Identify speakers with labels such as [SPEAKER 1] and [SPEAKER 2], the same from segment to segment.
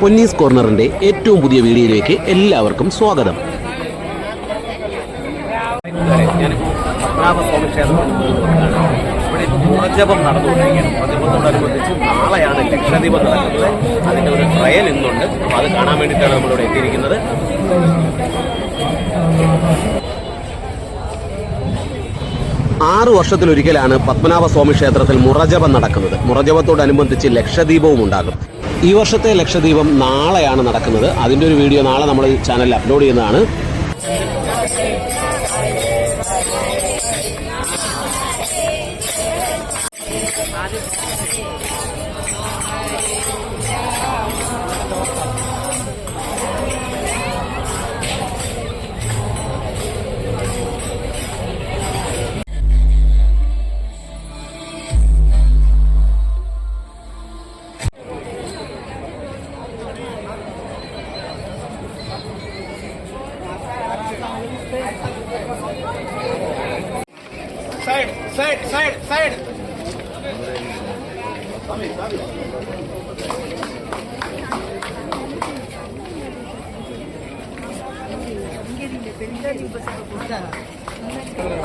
[SPEAKER 1] പൊന്നീസ് കോർണറിന്റെ ഏറ്റവും പുതിയ വീഡിയോയിലേക്ക് എല്ലാവർക്കും സ്വാഗതം.
[SPEAKER 2] ഇവിടെ മുറജപം നടന്നുകൊണ്ടിരിക്കുകയാണ്. മുറജപത്തോടനുബന്ധിച്ച് നാളെയാണ് ലക്ഷദ്വീപം നടക്കുന്നത്. അതിന്റെ ഒരു ട്രയൽ ഇന്നുണ്ട്. അപ്പോൾ അത് കാണാൻ വേണ്ടിയിട്ടാണ് നമ്മളിവിടെ എത്തിയിരിക്കുന്നത്.
[SPEAKER 1] ആറു വർഷത്തിലൊരിക്കലാണ് പത്മനാഭസ്വാമി ക്ഷേത്രത്തിൽ മുറജപം നടക്കുന്നത്. മുറജപത്തോടനുബന്ധിച്ച് ലക്ഷദ്വീപവും ഉണ്ടാകും. ഈ വർഷത്തെ ലക്ഷദ്വീപം നാളെയാണ് നടക്കുന്നത്. അതിന്റെ ഒരു വീഡിയോ നാളെ നമ്മൾ ചാനലിൽ അപ്ലോഡ് ചെയ്യുന്നതാണ്.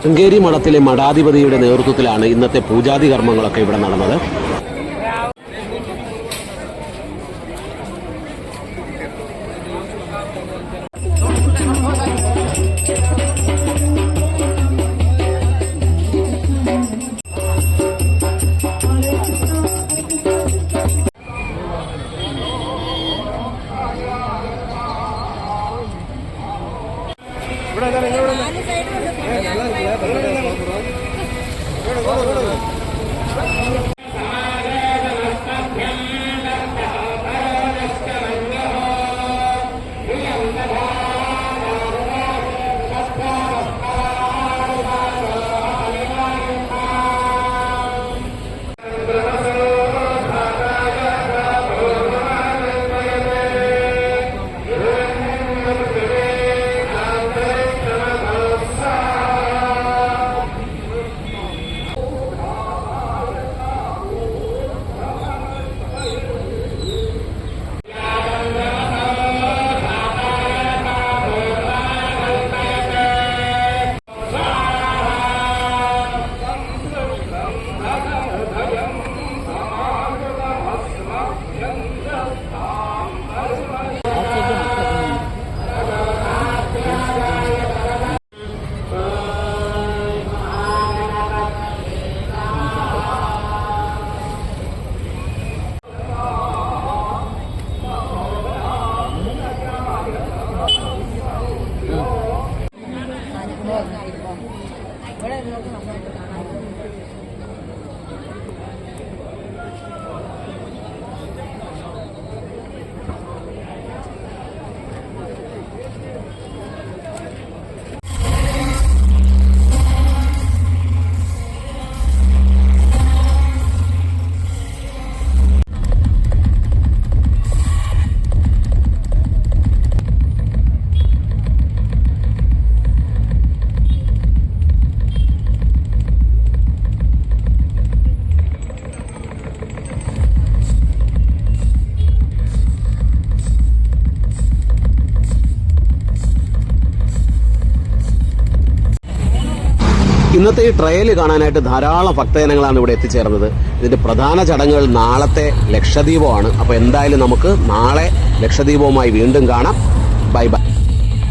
[SPEAKER 1] ശൃംഗേരി മഠത്തിലെ മഠാധിപതിയുടെ നേതൃത്വത്തിലാണ് ഇന്നത്തെ പൂജാതി കർമ്മങ്ങളൊക്കെ ഇവിടെ നടന്നത്. ഇവിടെ നിങ്ങൾ ഇന്നത്തെ ഈ ട്രയൽ കാണാനായിട്ട് ധാരാളം ഭക്തജനങ്ങളാണ് ഇവിടെ എത്തിച്ചേർന്നത്. ഇതിന്റെ പ്രധാന ചടങ്ങുകൾ നാളത്തെ ലക്ഷദ്വീപമാണ്. അപ്പോൾ എന്തായാലും നമുക്ക് നാളെ ലക്ഷദ്വീപവുമായി വീണ്ടും കാണാം. Bye bye.